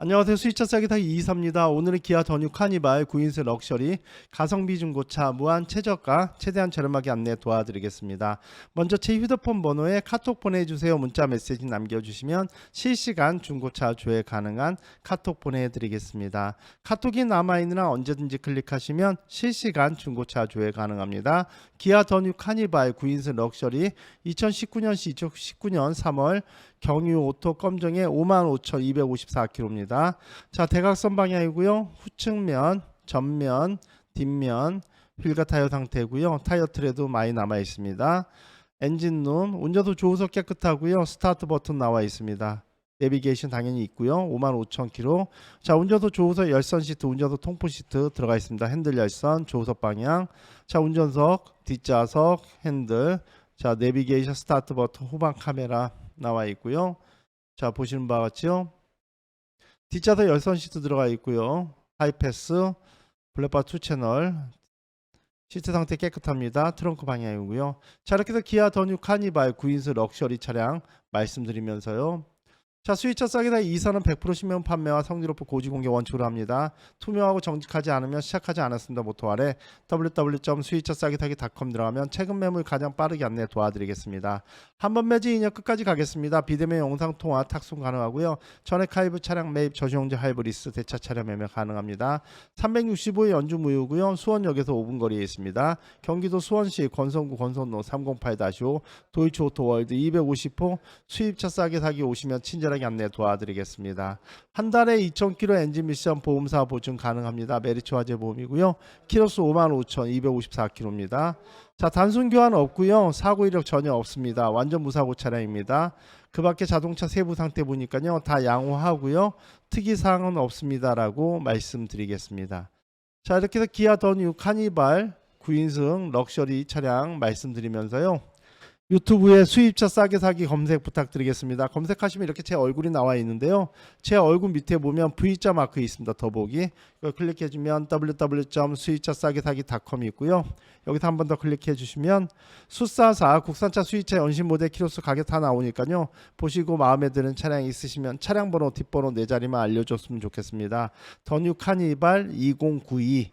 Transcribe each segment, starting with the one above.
안녕하세요. 수입차 싸게 타기 이사입니다. 오늘은 기아 더뉴 카니발 9인승 럭셔리 가성비 중고차 무한 최저가 최대한 저렴하게 안내 도와드리겠습니다. 먼저 제 휴대폰 번호에 카톡 보내주세요. 문자 메시지 남겨주시면 실시간 중고차 조회 가능한 카톡 보내드리겠습니다. 카톡이 남아있느나 언제든지 클릭하시면 실시간 중고차 조회 가능합니다. 기아 더뉴 카니발 9인승 럭셔리 2019년 시 2019년 3월 경유 오토 검정에 55,254km입니다. 자, 대각선 방향이고요. 후측면, 전면, 뒷면 휠과 타이어 상태고요. 타이어 트레도 많이 남아 있습니다. 엔진룸, 운전도 좋으서 깨끗하고요. 스타트 버튼 나와 있습니다. 내비게이션 당연히 있고요. 55,000km. 자, 운전도 조우석 열선 시트, 운전도 통풍 시트 들어가 있습니다. 핸들 열선, 조우석 방향. 자, 운전석, 뒷좌석, 핸들. 자, 내비게이션 스타트 버튼, 후방 카메라 나와 있고요. 자, 보시는 바와 같죠? 뒷좌석 열선 시트 들어가 있고요. 하이패스, 블랙바 2 채널. 시트 상태 깨끗합니다. 트렁크 방향이고요. 자, 이렇게 해서 기아 더뉴 카니발 9인승 럭셔리 차량 말씀드리면서요. 자, 수입차 싸게 다 이사는 100% 신명 판매와 성질 높은 고지 공개 원칙으로 합니다. 투명하고 정직하지 않으면 시작하지 않았습니다. 모토 아래 www.수입차싸게 타기.com 들어가면 최근 매물 가장 빠르게 안내 도와드리겠습니다. 한 번 매진 2년 끝까지 가겠습니다. 비대면 영상 통화 탁송 가능하고요. 전액 하이브 차량 매입 저시용제 하이브리스 대차 차량 매매 가능합니다. 365의 연주 무휴고요. 수원역에서 5분 거리에 있습니다. 경기도 수원시 권성구 권선로 308-5 도이치 오토월드 250호 수입차 싸게 사기 오시면 친절하게 안내 도와드리겠습니다. 한 달에 2,000km 엔진 미션 보험사 보증 가능합니다. 메리츠 화재 보험이고요. 키로수 55,254km입니다. 자, 단순 교환 없고요. 사고 이력 전혀 없습니다. 완전 무사고 차량입니다. 그 밖에 자동차 세부 상태 보니까요. 다 양호하고요. 특이 사항은 없습니다라고 말씀드리겠습니다. 자, 이렇게 해서 기아 더뉴 카니발 9인승 럭셔리 차량 말씀드리면서요. 유튜브에 수입차 싸게 사기 검색 부탁드리겠습니다. 검색하시면 이렇게 제 얼굴이 나와 있는데요. 제 얼굴 밑에 보면 V자 마크 있습니다. 더보기. 이걸 클릭해 주면 www.수입차 싸게 사기.com이 있고요. 여기서 한 번 더 클릭해 주시면 수사사 국산차 수입차 연신 모델 키로수 가격 다 나오니까요. 보시고 마음에 드는 차량 있으시면 차량 번호 뒷번호 네 자리만 알려줬으면 좋겠습니다. 더뉴 카니발 2092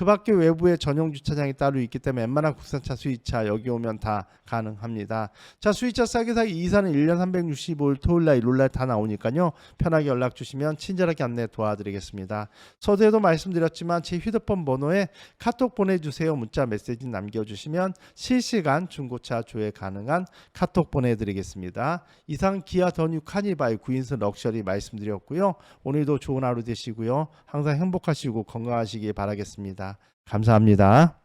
그 밖에 외부에 전용 주차장이 따로 있기 때문에 웬만한 국산차 수입차 여기 오면 다 가능합니다. 자 수입차 싸게 사기 이사는 1년 365일 토요일날 일요일날 다 나오니까요. 편하게 연락 주시면 친절하게 안내 도와드리겠습니다. 서두에도 말씀드렸지만 제 휴대폰 번호에 카톡 보내주세요. 문자 메시지 남겨주시면 실시간 중고차 조회 가능한 카톡 보내드리겠습니다. 이상 기아 더뉴 카니발 9인승 럭셔리 말씀드렸고요. 오늘도 좋은 하루 되시고요. 항상 행복하시고 건강하시기 바라겠습니다. 감사합니다.